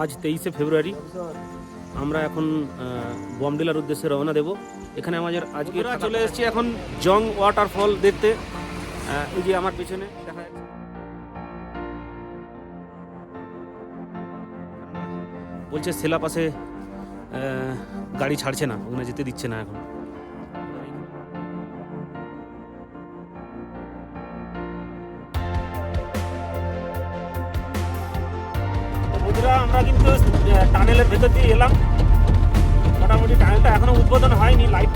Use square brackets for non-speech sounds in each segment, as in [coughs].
আজ তেইশে ফেব্রুয়ারি। আমরা এখন বমডিলার উদ্দেশ্যে রওনা দেব। এখানে আমাদের আজকে চলে এসেছি এখন জং ওয়াটারফল দেখতে। এই যে আমার পেছনে দেখা যাচ্ছে। বলছে সেলা পাশে গাড়ি ছাড়ছে না ওখানে যেতে দিচ্ছে না এখন। কিন্তু টানেলের ভেতর দিয়ে এলাম। মোটামুটি টানেলটা এখনও উদ্বোধন হয়নি লাইট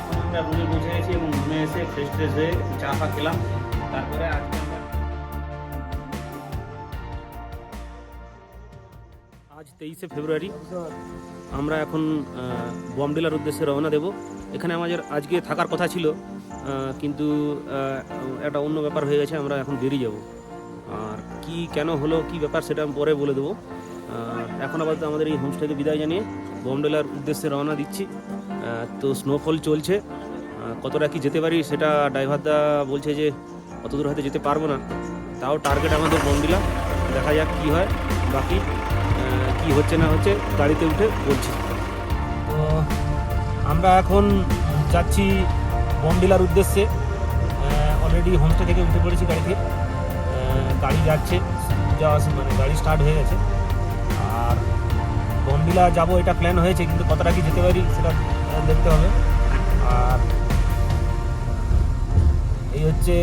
এখন আমরা রুমে পৌঁছে গেছি এবং রুমে এসে ফ্রেশ ফ্রেশ হয়ে চা ফা খেলাম। তারপরে আজকে আজ তেইশে ফেব্রুয়ারি। আমরা এখন বমডিলার উদ্দেশ্যে রওনা দেব। এখানে আমাদের আজকে থাকার কথা ছিল। কিন্তু একটা অন্য ব্যাপার হয়ে গেছে, আমরা এখন বেরিয়ে যাব। আর কি কেন হলো, কি ব্যাপার সেটা আমি পরে বলে দেবো। এখন আপাতত আমাদের এই হোমস্টেকে বিদায় জানিয়ে বমডিলার উদ্দেশ্যে রওনা দিচ্ছি। তো স্নোফল চলছে। কতটা কি যেতে পারি সেটা ড্রাইভারদা বলছে যে, অত দূর হয়তো যেতে পারব না। তাও টার্গেট আমাদের বমডিলা দেখা যাক কি হয়, বাকি কি হচ্ছে না হচ্ছে গাড়িতে উঠে বলছি। তো আমরা এখন যাচ্ছি বমডিলার উদ্দেশ্যে অলরেডি হোমস্টে থেকে উঠে পড়েছি গাড়িতে। গাড়ি যাচ্ছে যাওয়া মানে গাড়ি স্টার্ট হয়ে গেছে। আর বমডিলা যাব এটা প্ল্যান হয়েছে, কিন্তু কতটা কি যেতে পারি সেটা দেখতে হবে। আর এই হচ্ছে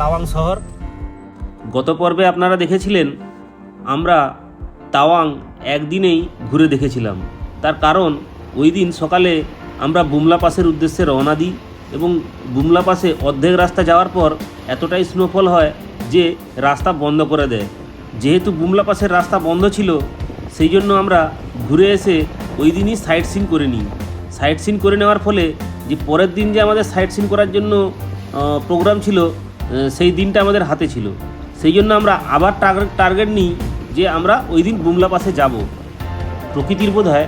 তাওয়াং শহর। গত পর্বে আপনারা দেখেছিলেন, আমরা তাওয়াং একদিনেই ঘুরে দেখেছিলাম। তার কারণ, ওই দিন সকালে আমরা বুমলা পাসের উদ্দেশ্যে রওনা দিই। এবং বুমলা পাসে অর্ধেক রাস্তা যাওয়ার পর এতটাই স্নোফল হয় যে রাস্তা বন্ধ করে দেয়। যেহেতু বুমলা পাসের রাস্তা বন্ধ ছিল, সেই জন্য আমরা ঘুরে এসে ওই দিনই সাইট সিন করে নিই। সাইট সিন করে নেওয়ার ফলে যে পরের দিন যে আমাদের সাইট সিন করার জন্য প্রোগ্রাম ছিল সেই দিনটা আমাদের হাতে ছিল। সেই জন্য আমরা আবার টার্গেট টার্গেট নিই যে আমরা ওই দিন বুমলা পাসে যাব। প্রকৃতির বোধ হয়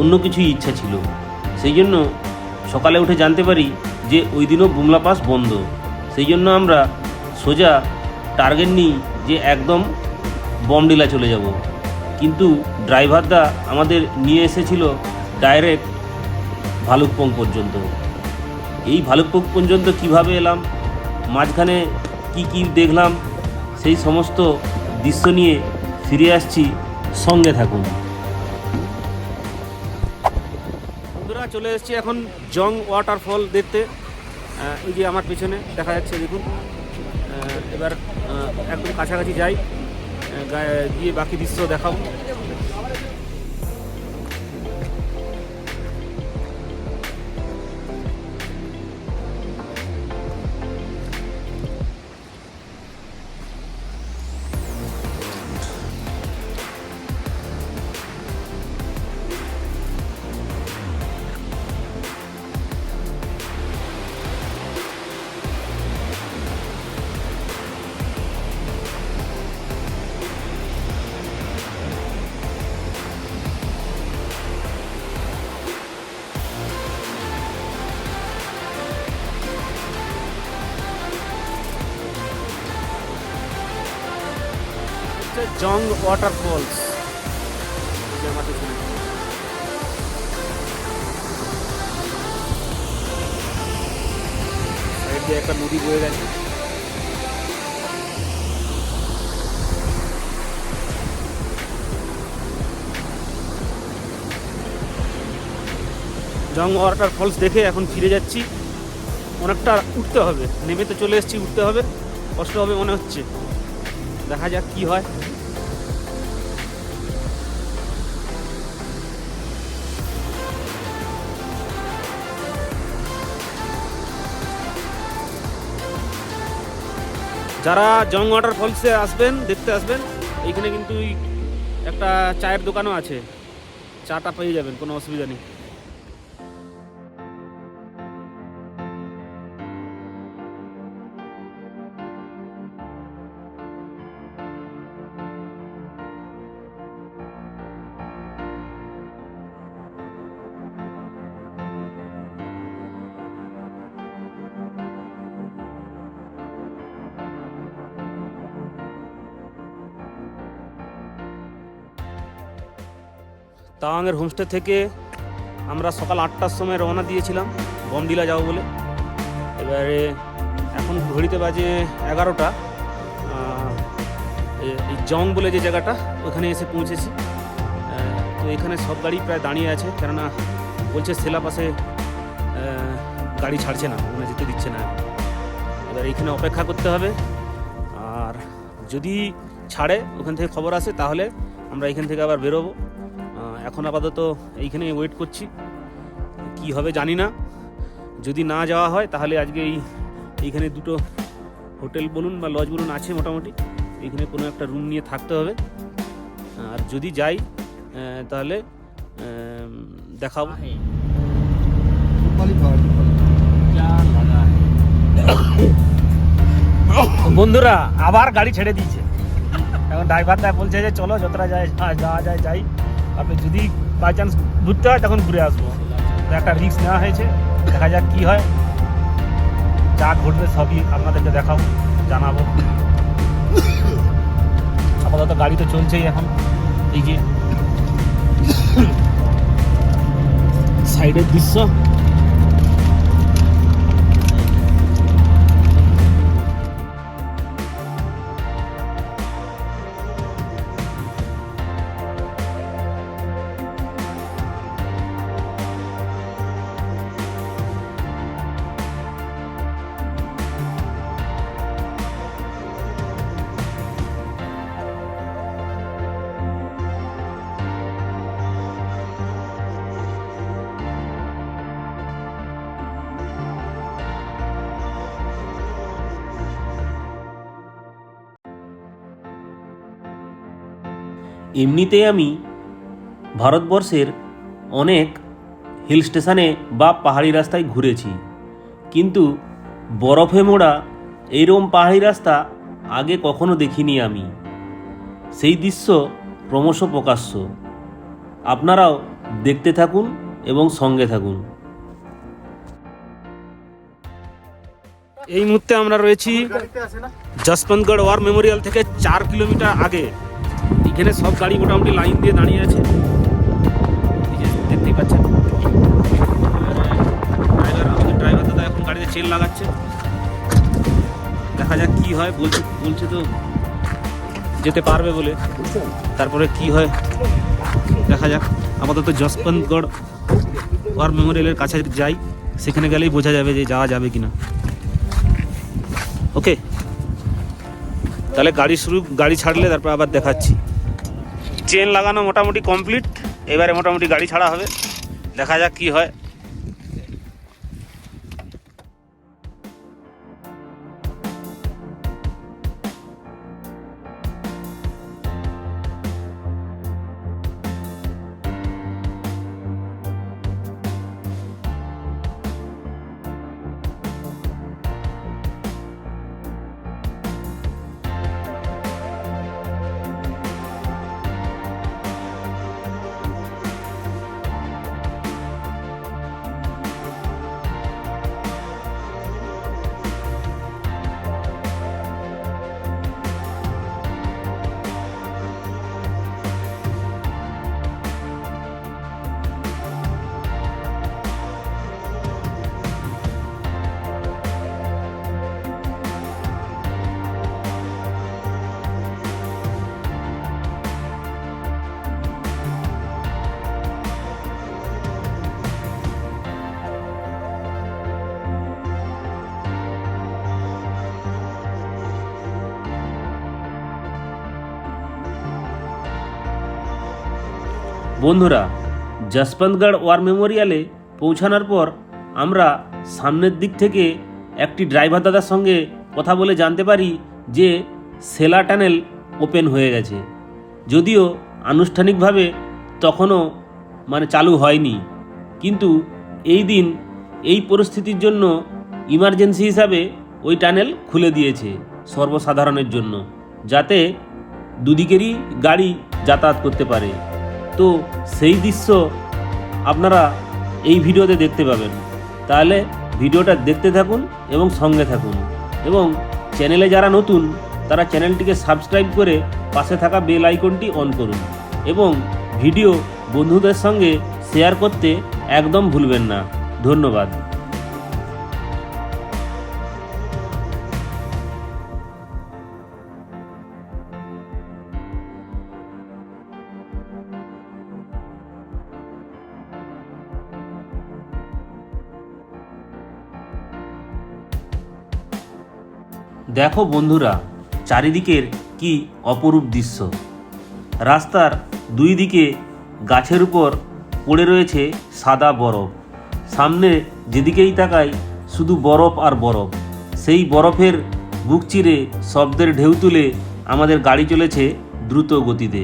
অন্য কিছুই ইচ্ছা ছিল। সেই জন্য সকালে উঠে জানতে পারি যে ওই দিনও বুমলা পাস বন্ধ। সেই জন্য আমরা সোজা টার্গেট নিই যে একদম বমডিলা চলে যাব। কিন্তু ড্রাইভারদা আমাদের নিয়ে এসেছিল ডাইরেক্ট ভালুকপং পর্যন্ত। এই ভালুকপং পর্যন্ত কীভাবে এলাম, মাঝখানে কি কি দেখলাম, সেই সমস্ত দৃশ্য নিয়ে ফিরে আসছি সঙ্গে থাকুন। চলে এসেছি এখন জং ওয়াটারফল দেখতে। এই যে আমার পিছনে, দেখা যাচ্ছে, দেখুন। এবার একদম কাছাকাছি যাই। গিয়ে বাকি দৃশ্য দেখাবো দিয়ে একটা নদী বয়ে গেছে। জং ওয়াটার ফলস দেখে এখন ফিরে যাচ্ছি। অনেকটা উঠতে হবে। নেমে তো চলে এসেছি, উঠতে হবে। কষ্ট হবে মনে হচ্ছে। দেখা যাক কি হয়। যারা জং ওয়াটার ফলসে আসবেন, দেখতে আসবেন, এইখানে কিন্তু একটা চায়ের দোকানও আছে। চাটা পেয়ে যাবেন, কোনো অসুবিধা নেই। তাওয়াংয়ের হোমস্টে থেকে আমরা সকাল আটটার সময় রওনা দিয়েছিলাম, বমডিলা যাব বলে। এবারে এখন ঘড়িতে বাজে এগারোটা। এই জং বলে যে জায়গাটা, ওখানে এসে পৌঁছেছি। তো এখানে সব গাড়ি প্রায় দাঁড়িয়ে আছে, কেননা বলছে সেলা পাশে গাড়ি ছাড়ছে না মানে যেতে দিচ্ছে না। এবার এখানে অপেক্ষা করতে হবে। আর যদি ছাড়ে, ওখান থেকে খবর আসে, তাহলে আমরা এখান থেকে আবার বেরোবো। এখন আপাতত এইখানে ওয়েট করছি। কি হবে জানি না। যদি না যাওয়া হয়, তাহলে আজকে এই এইখানে দুটো হোটেল বলুন বা লজ বলুন আছে মোটামুটি। এইখানে কোনো একটা রুম নিয়ে থাকতে হবে। আর যদি যাই তাহলে দেখাবো। বন্ধুরা, আবার গাড়ি ছেড়ে দিয়েছে। এখন ড্রাইভার বলছে যে, চলো, যতটা যায় যাওয়া যায় যাই। আপনি যদি বাই চান্স ঘুরতে হয় তখন ঘুরে আসব। একটা রিক্স নেওয়া হয়েছে। দেখা যাক কী হয়। যা ঘটবে সবই আপনাদেরকে দেখাবো জানাব। আপাতত গাড়ি তো চলছেই এখন। এই যে [coughs] সাইডের দৃশ্য। এমনিতেই আমি ভারতবর্ষের অনেক হিল স্টেশনে বা পাহাড়ি রাস্তায় ঘুরেছি। কিন্তু বরফে মোড়া এইরকম পাহাড়ি রাস্তা আগে কখনো দেখিনি আমি। সেই দৃশ্য ক্রমশ প্রকাশ্য। আপনারাও দেখতে থাকুন এবং সঙ্গে থাকুন। এই মুহূর্তে আমরা রয়েছি যশবন্তগড় ওয়ার মেমোরিয়াল থেকে চার কিলোমিটার আগে। এখানে সব গাড়ি মোটামুটি লাইন দিয়ে দাঁড়িয়ে আছে। দেখতেই পাচ্ছেন। ড্রাইভার, আমাদের ড্রাইভার দাদা এখন গাড়িতে চেন লাগাচ্ছে। দেখা যাক কি হয়, বলছে বলছে তো যেতে পারবে বলে। তারপরে কি হয়, দেখা যাক। আপাতত যশবন্তগড় ওয়ার মেমোরিয়ালের কাছে যাই, সেখানে গেলেই বোঝা যাবে যে যাওয়া যাবে কিনা। ওকে। তাহলে গাড়ি শুরু, গাড়ি ছাড়লে তারপর আবার দেখাচ্ছি। চেন লাগানো মোটামুটি কমপ্লিট। এবারে মোটামুটি গাড়ি ছাড়া হবে। দেখা যাক কি হয়। বন্ধুরা, যশবন্তগড় ওয়ার মেমোরিয়ালে পৌঁছানোর পর আমরা সামনের দিক থেকে একটি ড্রাইভার দাদার সঙ্গে কথা বলে জানতে পারি যে সেলা টানেল ওপেন হয়ে গেছে। যদিও আনুষ্ঠানিকভাবে তখনও মানে চালু হয়নি। কিন্তু এই দিন এই পরিস্থিতির জন্য ইমার্জেন্সি হিসাবে ওই টানেল খুলে দিয়েছে সর্বসাধারণের জন্য, যাতে দুদিকেরই গাড়ি যাতায়াত করতে পারে। তো সেই দৃশ্য আপনারা এই ভিডিওতে দেখতে পাবেন। তাহলে ভিডিওটা দেখতে থাকুন এবং সঙ্গে থাকুন। এবং চ্যানেলে যারা নতুন, তারা চ্যানেলটিকে সাবস্ক্রাইব করে পাশে থাকা বেল আইকনটি অন করুন। এবং ভিডিও বন্ধুদের সঙ্গে শেয়ার করতে একদম ভুলবেন না। ধন্যবাদ। দেখো বন্ধুরা, চারিদিকের কি অপরূপ দৃশ্য। রাস্তার দুই দিকে গাছের উপর পড়ে রয়েছে সাদা বরফ। সামনে যেদিকেই তাকাই, শুধু বরফ আর বরফ। সেই বরফের বুক চিরে শব্দের ঢেউ তুলে আমাদের গাড়ি চলেছে দ্রুত গতিতে।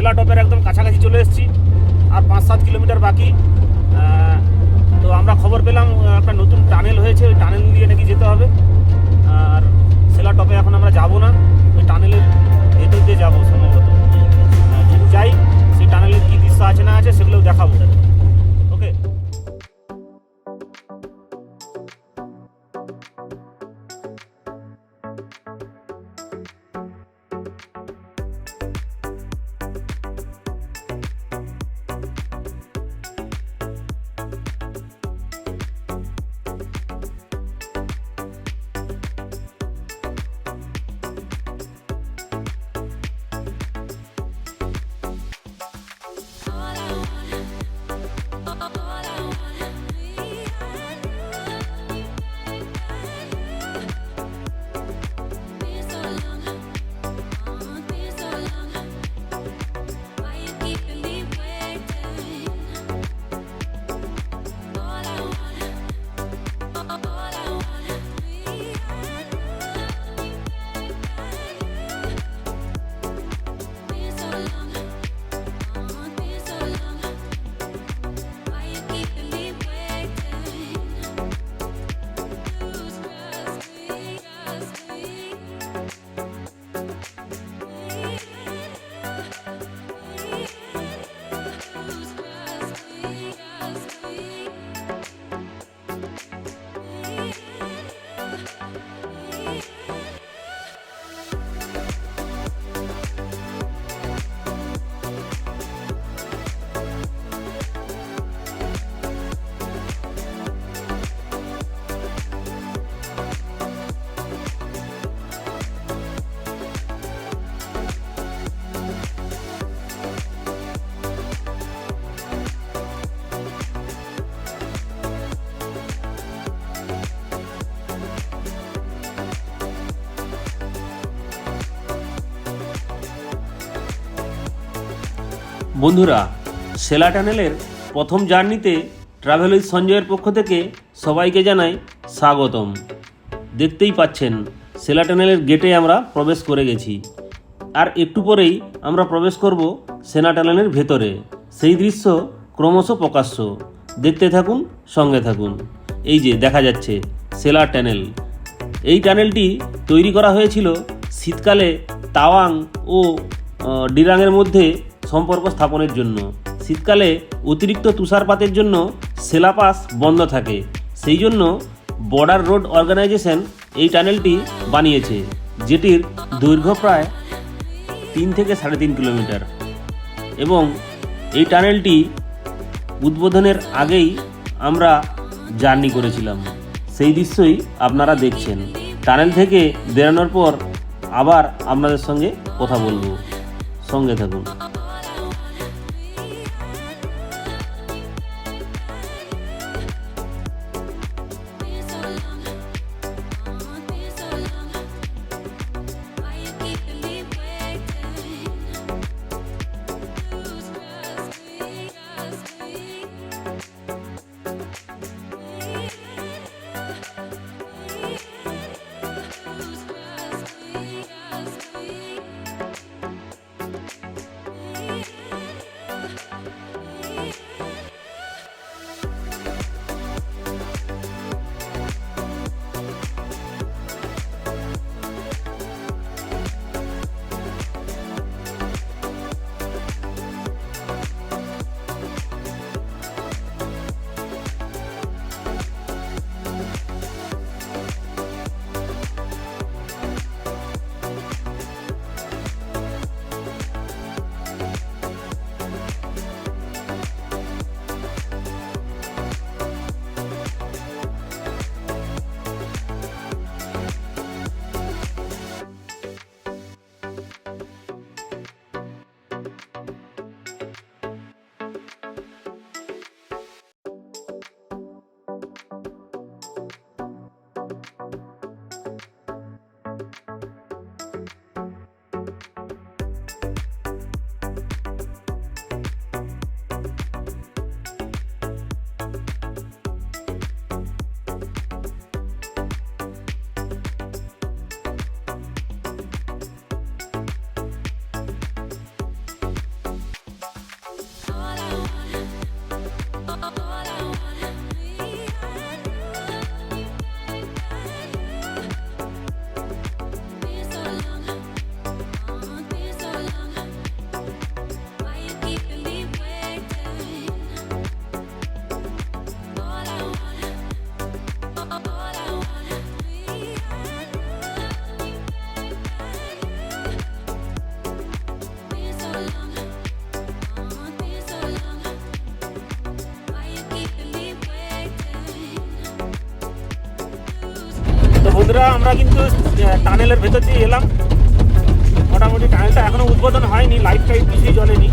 সেলা টপের একদম কাছাকাছি চলে এসেছি, আর পাঁচ সাত কিলোমিটার বাকি। তো আমরা খবর পেলাম একটা নতুন টানেল হয়েছে, ওই টানেল দিয়ে নাকি যেতে হবে। আর সেলা টপে এখন আমরা যাব না, ওই টানেলের ভেতর দিয়ে যাব সম্ভবত। যাই, সেই টানেলের কী দৃশ্য আছে না আছে সেগুলোও দেখাবো। বন্ধুরা, সেলা টানেলের প্রথম জার্নিতে ট্রাভেল উইথ সঞ্জয়ের পক্ষ থেকে সবাইকে জানাই স্বাগতম। দেখতেই পাচ্ছেন, সেলা টানেলের গেটে আমরা প্রবেশ করে গেছি। আর একটু পরেই আমরা প্রবেশ করব সেনা টানেলের ভেতরে। সেই দৃশ্য ক্রমশ প্রকাশ্য। দেখতে থাকুন, সঙ্গে থাকুন। এই যে, দেখা যাচ্ছে, সেলা টানেল। এই টানেলটি তৈরি করা হয়েছিল শীতকালে তাওয়াং ও ডিরাংয়ের মধ্যে সম্পর্ক স্থাপনের জন্য। শীতকালে অতিরিক্ত তুষারপাতের জন্য সেলাপাস বন্ধ থাকে। সেই জন্য বর্ডার রোড অর্গানাইজেশন এই টানেলটি বানিয়েছে, যেটির দৈর্ঘ্য প্রায় তিন থেকে সাড়ে তিন কিলোমিটার। এবং এই টানেলটি উদ্বোধনের আগেই আমরা জার্নি করেছিলাম। সেই দৃশ্যই আপনারা দেখছেন। টানেল থেকে বেরোনোর পর আবার আপনাদের সঙ্গে কথা বলব। সঙ্গে থাকুন। বন্ধুরা, আমরা কিন্তু টানেলের ভেতর দিয়ে এলাম। মোটামুটি টানেলটা এখনও উদ্বোধন হয়নি লাইট টাইট কিছুই জ্বলেনি।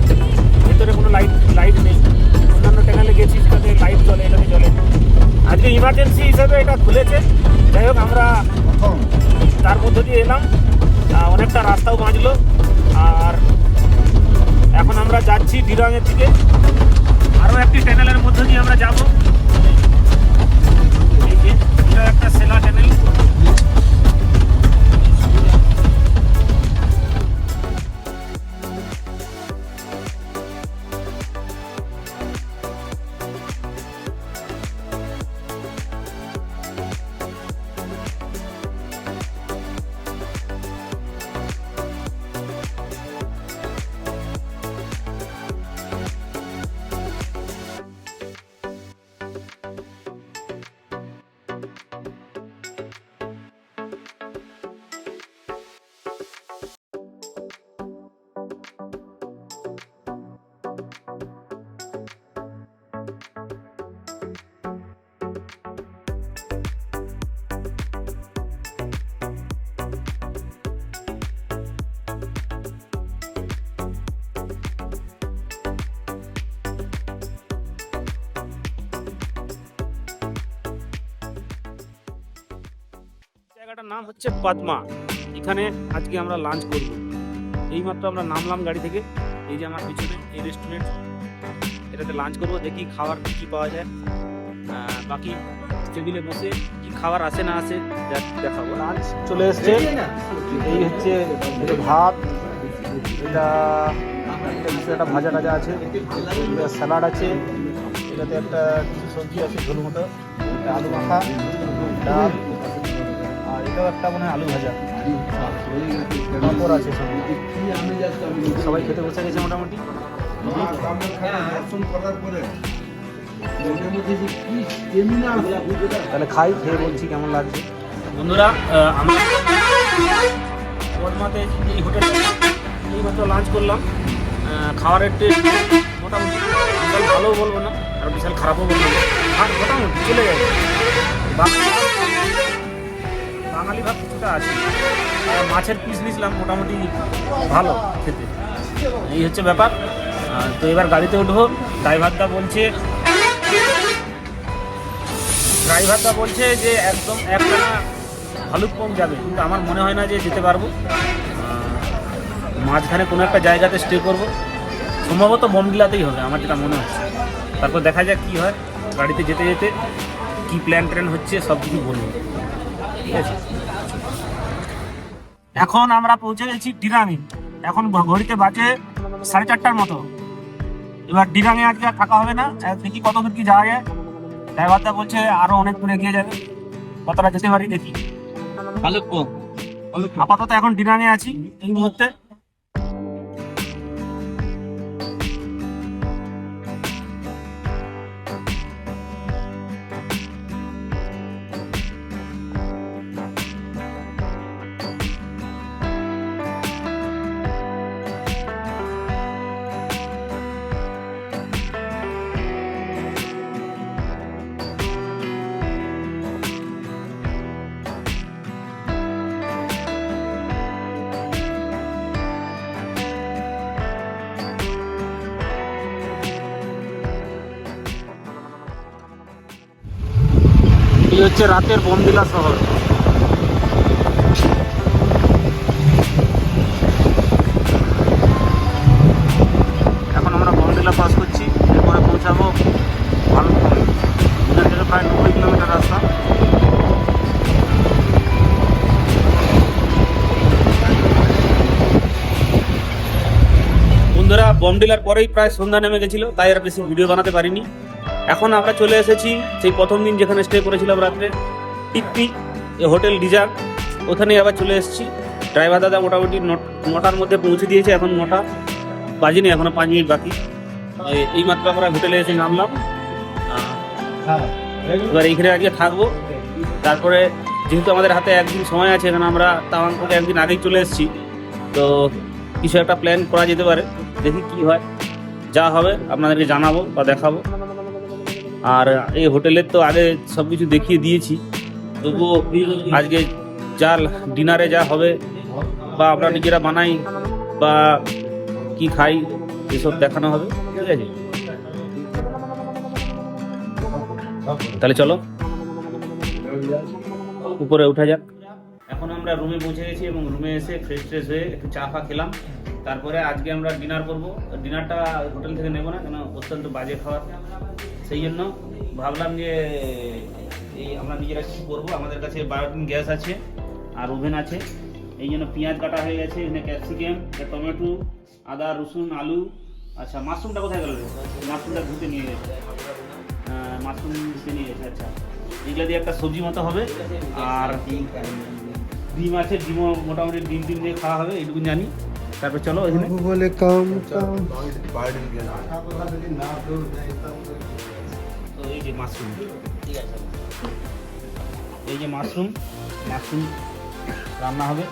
ভেতরে কোনো লাইট লাইট নেই। অন্যান্য টানেলে গেছি, সেটাতে লাইট জ্বলে, এটাতে জ্বলে। আজকে ইমার্জেন্সি হিসেবে এটা খুলেছে। যাই হোক, আমরা তার মধ্য দিয়ে এলাম। অনেকটা রাস্তাও বাঁচলো। আর এখন আমরা যাচ্ছি ডিরাঙের দিকে। আরও একটি টানেলের মধ্য দিয়ে আমরা যাব। একটা সেলা টানেল জায়গাটার নাম হচ্ছে পদ্মা। এখানে আজকে আমরা লাঞ্চ করব। এইমাত্র আমরা নামলাম গাড়ি থেকে। এই যে আমার পিছনে এই রেস্টুরেন্ট এটাতে লাঞ্চ করব দেখি খাবার কি পাওয়া যায়। বাকি টেবিলে বসে কি খাবার আসে না আসে দেখ- দেখাবো। লাঞ্চ চলে এসছে। এই হচ্ছে ভাত এটা একটা ভাজা টাজা আছে এটা স্যালাড আছে এটাতে একটা কিছু সবজি আছে ঝোল মতো এটা আলু মাখা ডাল এটাও একটা মনে হয় আলু ভাজা। পাঁপড় আছে সবাই খেতে বসে গেছে মোটামুটি। তাহলে খাই খেয়ে বলছি কেমন লাগছে? বন্ধুরা আমরা পদ্মাতে এই হোটেলটা এই মাত্র লাঞ্চ করলাম। খাবারের টেস্ট মোটামুটি বিশাল ভালোও বলব না আর বিশাল খারাপও বলব না। ভাত মোটামুটি চলে যাবে বাঙালি ভাত কিছুটা আছে। মাছের পিস নিয়েছিলাম, মোটামুটি ভালো খেতে। এই হচ্ছে ব্যাপার। তো এবার গাড়িতে উঠবো। ড্রাইভারদা বলছে ড্রাইভারদা বলছে যে একদম একটানা ভালুকপং যাবে। কিন্তু আমার মনে হয় না যে যেতে পারব। মাঝখানে কোনো একটা জায়গাতে স্টে করব। সম্ভবত বমডিলাতেই হবে, আমার যেটা মনে হচ্ছে। তারপর দেখা যাক কী হয়। গাড়িতে যেতে যেতে কী প্ল্যান ট্র্যান হচ্ছে, সব কিছু বলব। এখন আমরা পৌঁছে গেছি ডিরাঙে এখন ঘড়িতে বাজে সাড়ে চারটার মতো। এবার ডিরাঙে আজকে আর থাকা হবে না। দেখি কত দূর কি যাওয়া যায়। ড্রাইভারটা বলছে আরও অনেক দূরে গিয়ে যাবে। কতটা যেতে পারি দেখি। আপাতত এখন ডিরাঙে আছি এই মুহূর্তে। হচ্ছে রাতের বমদিলা শহর। এখন আমরা বমদিলা পাস করছি, এরপরে পৌঁছাবো প্রায় নব্বই কিলোমিটার রাস্তা। বন্ধুরা বমডিলার পরেই প্রায় সন্ধ্যা নেমে গেছিল, তাই আর বেশি ভিডিও বানাতে পারিনি। এখন আমরা চলে এসেছি সেই প্রথম দিন যেখানে স্টে করেছিলাম রাত্রে। টিপ্পি, এ হোটেল ডিজার ওখানে আবার চলে এসেছি। ড্রাইভার দাদা মোটামুটি নটার মধ্যে পৌঁছে দিয়েছে, এখন নটা বাজিনি, এখনও পাঁচ মিনিট বাকি। এই মাত্র আমরা হোটেলে এসে নামলাম। এবার এইখানে আজকে থাকব। তারপরে যেহেতু আমাদের হাতে একদিন সময় আছে, এখানে আমরা তাওয়াং থেকে একদিন আগেই চলে এসেছি। তো কিছু একটা প্ল্যান করা যেতে পারে, দেখি কি হয়। যা হবে আপনাদেরকে জানাব বা দেখাবো। আর এই হোটেলের তো আগে সব কিছু দেখিয়ে দিয়েছি। তবুও আজকে যা ডিনারে যা হবে, বা আমরা নিজেরা বানাই, বা কি খাই, এসব দেখানো হবে, ঠিক আছে? তাহলে চলো, উপরে উঠা যাক। এখন আমরা রুমে পৌঁছে গেছি এবং রুমে এসে ফ্রেশ ট্রেশ হয়ে একটু চা ফা খেলাম। তারপরে আজকে আমরা ডিনার করব। ডিনারটা হোটেল থেকে নেব না, কেন অত্যন্ত বাজে খাবার। সেই জন্য ভাবলাম যে এই আমরা নিজেরা কি করব। আমাদের কাছে বায়োটিন গ্যাস আছে আর ওভেন আছে। এই জন্য পেঁয়াজ কাটা হয়ে গেছে এখানে ক্যাপসিকাম টমেটো আদা রসুন আলু। আচ্ছা মাশরুমটা কোথায় গেল মাশরুমটা ধুতে নিয়ে গেছে। আহ, মাশরুম ধুতে নিয়ে গেছে আচ্ছা। এগুলো দিয়ে একটা সবজি মতো হবে। আর ডিম আছে ডিমও মোটামুটি ডিম ডিম দিয়ে খাওয়া হবে এইটুকু জানি। তারপর চলো এখানে। বলে কাম কাম। তো এই যে মাশরুম। এই যে মাশরুম মাশরুম রান্না হবে।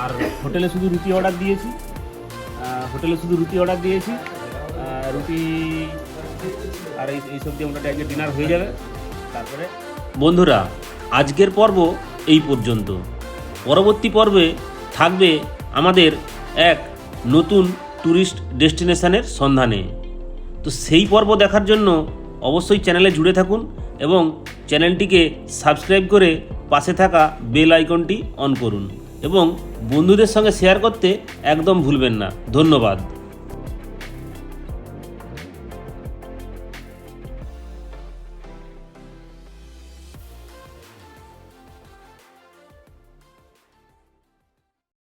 আর হোটেলে শুধু রুটি অর্ডার দিয়েছি। হোটেলে শুধু রুটি অর্ডার দিয়েছি। রুটি আর এই এইসব দিয়ে মোটামুটি আজকে ডিনার হয়ে যাবে। তারপরে বন্ধুরা আজকের পর্ব এই পর্যন্ত। পরবর্তী পর্বে থাকবে আমাদের এক নতুন ট্যুরিস্ট ডেস্টিনেশনের সন্ধানে। তো সেই পর্ব দেখার জন্য অবশ্যই চ্যানেলে জুড়ে থাকুন এবং চ্যানেলটিকে সাবস্ক্রাইব করে পাশে থাকা বেল আইকনটি অন করুন এবং বন্ধুদের সঙ্গে শেয়ার করতে একদম ভুলবেন না। ধন্যবাদ।